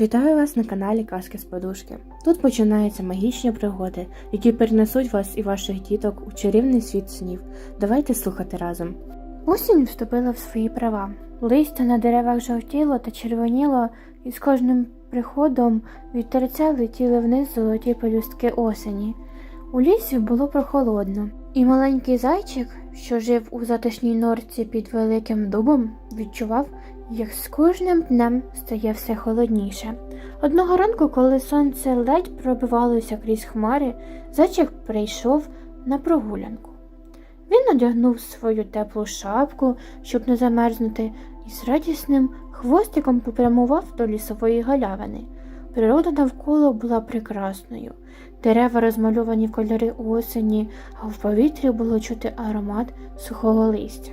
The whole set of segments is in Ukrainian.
Вітаю вас на каналі Казки з Подушки. Тут починаються магічні пригоди, які перенесуть вас і ваших діток у чарівний світ снів. Давайте слухати разом. Осінь вступила в свої права. Листя на деревах жовтіло та червоніло, і з кожним приходом вітерця летіли вниз золоті пелюстки осені. У лісі було прохолодно, і маленький зайчик, що жив у затишній норці під великим дубом, відчував, як з кожним днем стає все холодніше. Одного ранку, коли сонце ледь пробивалося крізь хмари, зайчик прийшов на прогулянку. Він одягнув свою теплу шапку, щоб не замерзнути, і з радісним хвостиком попрямував до лісової галявини. Природа навколо була прекрасною. Дерева розмальовані в кольори осені, а в повітрі було чути аромат сухого листя.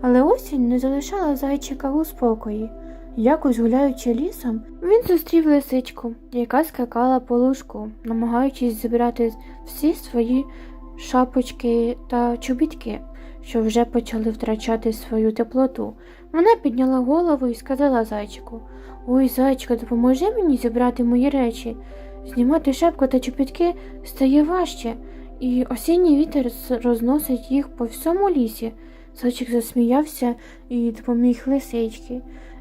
Але осінь не залишала зайчика у спокої. Якось гуляючи лісом, він зустрів лисичку, яка скакала по лужку, намагаючись зібрати всі свої шапочки та чобітки, що вже почали втрачати свою теплоту. Вона підняла голову і сказала зайчику Ой, зайчику, допоможи мені зібрати мої речі. Знімати шапку та чобітки стає важче, і осінній вітер розносить їх по всьому лісі. Зайчик засміявся і допоміг лисички.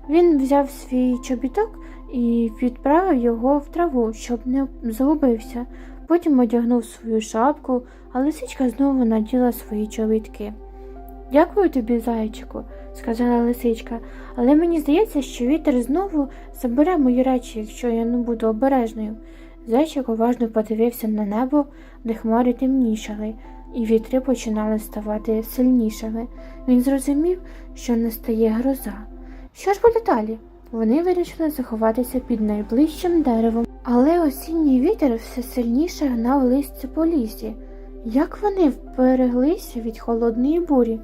Він взяв свій чобіток і відправив його в траву, щоб не загубився. Потім одягнув свою шапку, а лисичка знову наділа свої чобітки. Дякую тобі, зайчику, сказала лисичка, але мені здається, що вітер знову забере мої речі, якщо я не буду обережною. Зайчик уважно подивився на небо, де хмари темнішали, і вітри починали ставати сильнішими. Він зрозумів, що настає гроза. Що ж буде далі? Вони вирішили заховатися під найближчим деревом, але осінній вітер все сильніше гнав листя по лісі. Як вони вбереглися від холодної бурі?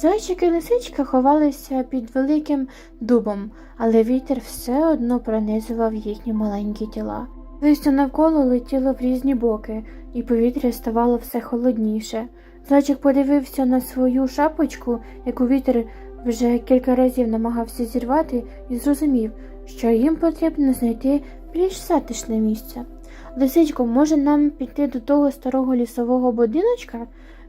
Зайчик і лисичка ховалися під великим дубом, але вітер все одно пронизував їхні маленькі тіла. Листя навколо летіло в різні боки, і повітря ставало все холодніше. Зайчик подивився на свою шапочку, яку вітер вже кілька разів намагався зірвати, і зрозумів, що їм потрібно знайти більш затишне місце. Лисичко, може нам піти до того старого лісового будиночка?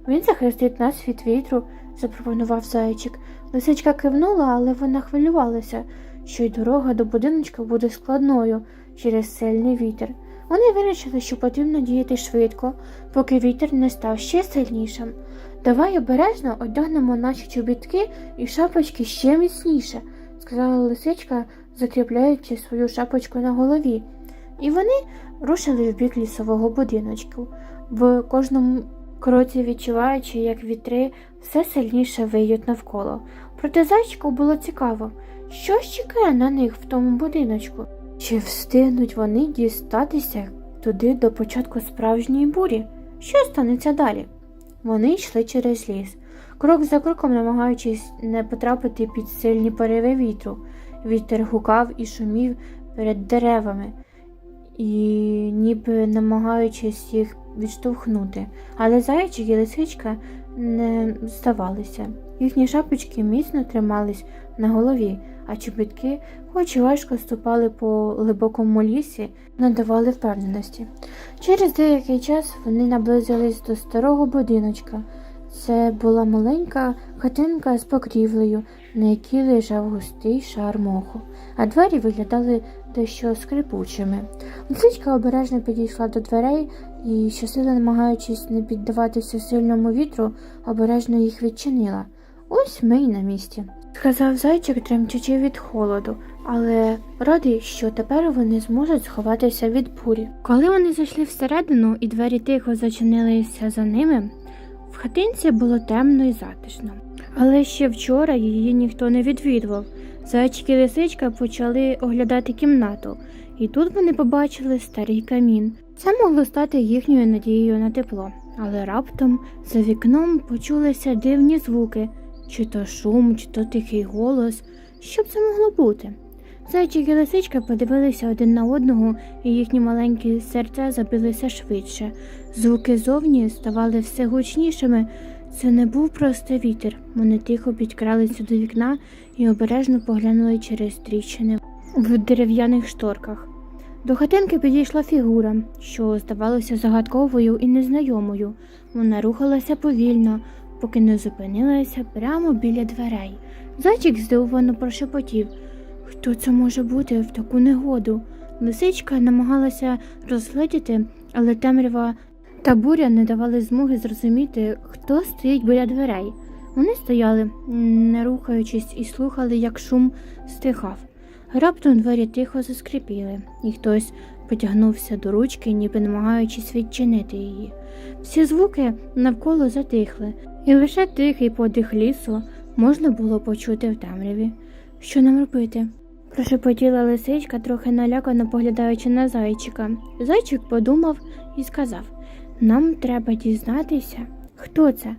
Він захистить нас від вітру, запропонував зайчик. Лисичка кивнула, але вона хвилювалася, що й дорога до будиночка буде складною через сильний вітер. Вони вирішили, що потрібно діяти швидко, поки вітер не став ще сильнішим. Давай обережно одягнемо наші чобітки і шапочки ще міцніше, сказала лисичка, закріпляючи свою шапочку на голові. І вони рушили в бік лісового будиночку, в кожному кроці відчуваючи, як вітри все сильніше виють навколо. Проте зайчику було цікаво, що ж чекає на них в тому будиночку. Чи встигнуть вони дістатися туди до початку справжньої бурі? Що станеться далі? Вони йшли через ліс, крок за кроком намагаючись не потрапити під сильні пориви вітру. Вітер гукав і шумів перед деревами, і ніби намагаючись їх відштовхнути. Але зайчик і лисичка не здавалися. Їхні шапочки міцно тримались на голові, а чобітки, хоч і важко ступали по глибокому лісі, надавали впевненості. Через деякий час вони наблизились до старого будиночка. Це була маленька хатинка з покрівлею, на якій лежав густий шар моху, а двері виглядали дещо скрипучими. Лисичка обережно підійшла до дверей і, щосили намагаючись не піддаватися сильному вітру, обережно їх відчинила. Ось ми й на місці, сказав зайчик, тремтячи від холоду, але радий, що тепер вони зможуть сховатися від бурі. Коли вони зайшли всередину і двері тихо зачинилися за ними, хатинці було темно і затишно. Але ще вчора її ніхто не відвідував. Зайчик і лисичка почали оглядати кімнату, і тут вони побачили старий камін. Це могло стати їхньою надією на тепло, але раптом за вікном почулися дивні звуки, чи то шум, чи то тихий голос. Що б це могло бути? Зайчик і лисичка подивилися один на одного, і їхні маленькі серця забилися швидше. Звуки зовні ставали все гучнішими. Це не був просто вітер. Вони тихо підкралися до вікна і обережно поглянули через тріщини в дерев'яних шторках. До хатинки підійшла фігура, що здавалася загадковою і незнайомою. Вона рухалася повільно, поки не зупинилася прямо біля дверей. Зайчик здивовано прошепотів. Хто це може бути в таку негоду? Лисичка намагалася розгледіти, але темрява та буря не давали змоги зрозуміти, хто стоїть біля дверей. Вони стояли, не рухаючись, і слухали, як шум стихав. Раптом двері тихо заскрипіли, і хтось потягнувся до ручки, ніби намагаючись відчинити її. Всі звуки навколо затихли, і лише тихий подих лісу можна було почути в темряві. Що нам робити? Прошепотіла лисичка, трохи налякано поглядаючи на зайчика. Зайчик подумав і сказав: Нам треба дізнатися, хто це,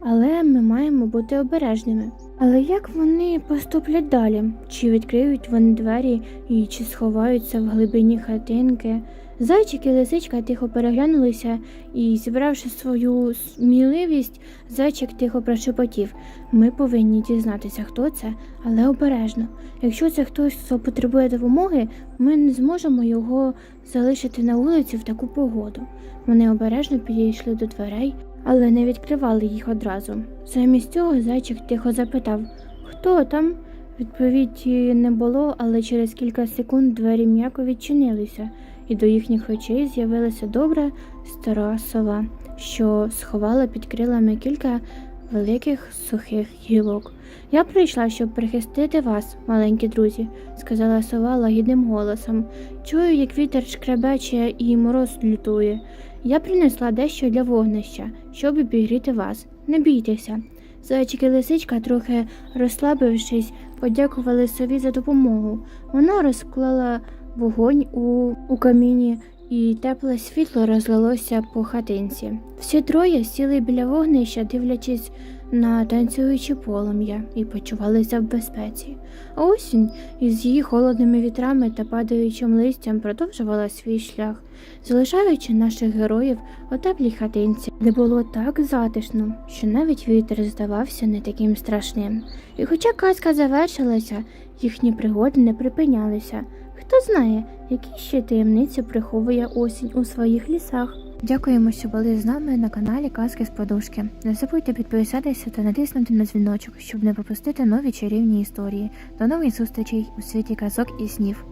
але ми маємо бути обережними. Але як вони поступлять далі? Чи відкриють вони двері і чи сховаються в глибині хатинки? Зайчик і лисичка тихо переглянулися і, зібравши свою сміливість, зайчик тихо прошепотів. Ми повинні дізнатися, хто це, але обережно. Якщо це хтось, хто потребує допомоги, ми не зможемо його залишити на вулиці в таку погоду. Вони обережно підійшли до дверей, але не відкривали їх одразу. Замість цього зайчик тихо запитав Хто там? Відповіді не було, але через кілька секунд двері м'яко відчинилися, і до їхніх очей з'явилася добра стара сова, що сховала під крилами кілька великих сухих гілок. Я прийшла, щоб прихистити вас, маленькі друзі, сказала сова лагідним голосом. Чую, як вітер шкребече і мороз лютує. Я принесла дещо для вогнища, щоб обігріти вас. Не бійтеся. Зайчик лисичка, трохи розслабившись, подякували сові за допомогу. Вона розклала вогонь у, у каміні, і тепле світло розлилося по хатинці. Всі троє сіли біля вогнища, дивлячись на танцюючі полум'я, і почувалися в безпеці. А осінь із її холодними вітрами та падаючим листям продовжувала свій шлях, залишаючи наших героїв у теплій хатинці, де було так затишно, що навіть вітер здавався не таким страшним. І хоча казка завершилася, їхні пригоди не припинялися. Хто знає, які ще таємниці приховує осінь у своїх лісах. Дякуємо, що були з нами на каналі Казки з Подушки. Не забудьте підписатися та натиснути на дзвіночок, щоб не пропустити нові чарівні історії. До нових зустрічей у світі казок і снів.